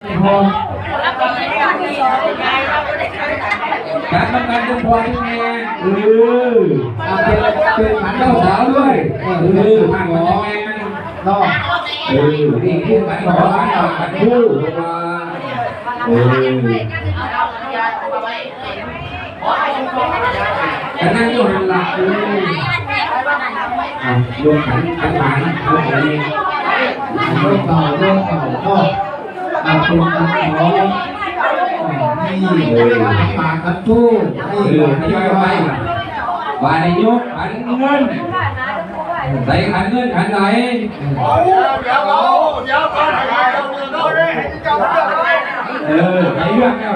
พอการทำการเป็นพอที่แม่เออเอาเป็นเป็นขันเจ้าสาวด้วยเออออทางหมของแม่มันเนาะเออนี่คือขันขอขันขอขันคู่ว่าเออแต่นั่งอยู่หันหลังเอออะโยนขันขันหมานขันอะไรเรื่องเก่าเรื่องเก่าก็ อาเป็นขันขอนี่เลยปากขันตู้เอนี่อทยอยไปว่าในยกขันเงินใส่ขันเงินขันไหนเออใครเลือกแล้ว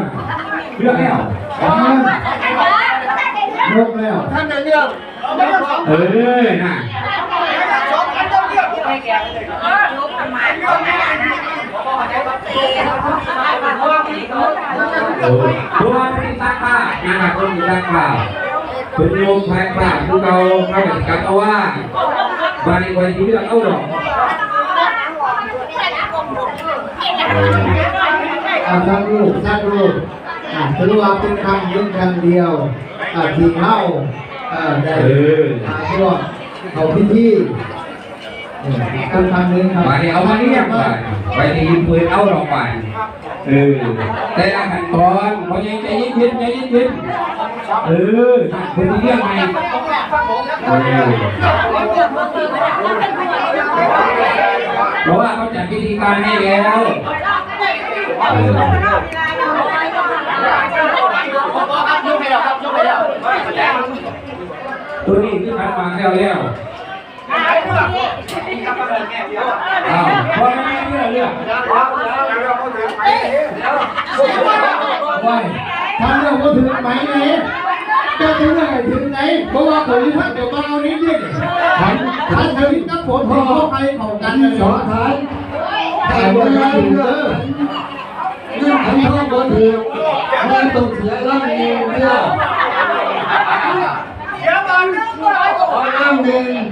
เลือกแล้วขันนั้นยกแล้วเออน่ะ เออตัวที่ตั้งป้านะครับคนที่ตั้งป้าเป็นโยมแพงป้าผู้เราเข้าไปกับเอาว่าบาลีวันที่เลือกเอาหรอกเอาทั้งลูกทั้งลูกอ่าถือว่าเป็นคำยืนคำเดียวอ่าที่เข้าเอ่อได้เออมาช่วงเขาพิธี เออคำคำหนึงครับบาลีเอามาเรียกไปไปที่ยิงปืนเอาหรอกไปเออแต่ละขั้นตอนพอยังใจเย็นๆใจเย็นๆเออคนที่เรียกไงเออเพราะว่าเขาจัดพิธีการให้แล้วตัวนี้ที่พันมาแล้วแล้ว อ้าวพอไม่เลือกเลือกว่าถ้าเรื่องก็ถึงไหมเนี่ยจะถึงไหนถึงไหนเพราะว่าผมท่านเดี๋ยวมาเอานี้ดิท่านท่านจะกับผมพอไปเขากันสองท่านแต่ว่าเรื่องเรื่องเรื่องของเขาบ่ถือมันต้องเสียร่างเองเรื่องร่างเอง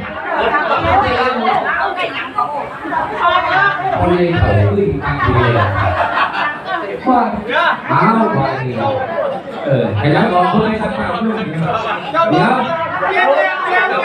คนเลยเขาขึ้นทางทีเลยว่าอ้าว่าเออขยันออกคนให้สักครั้งนึงเดี๋ยว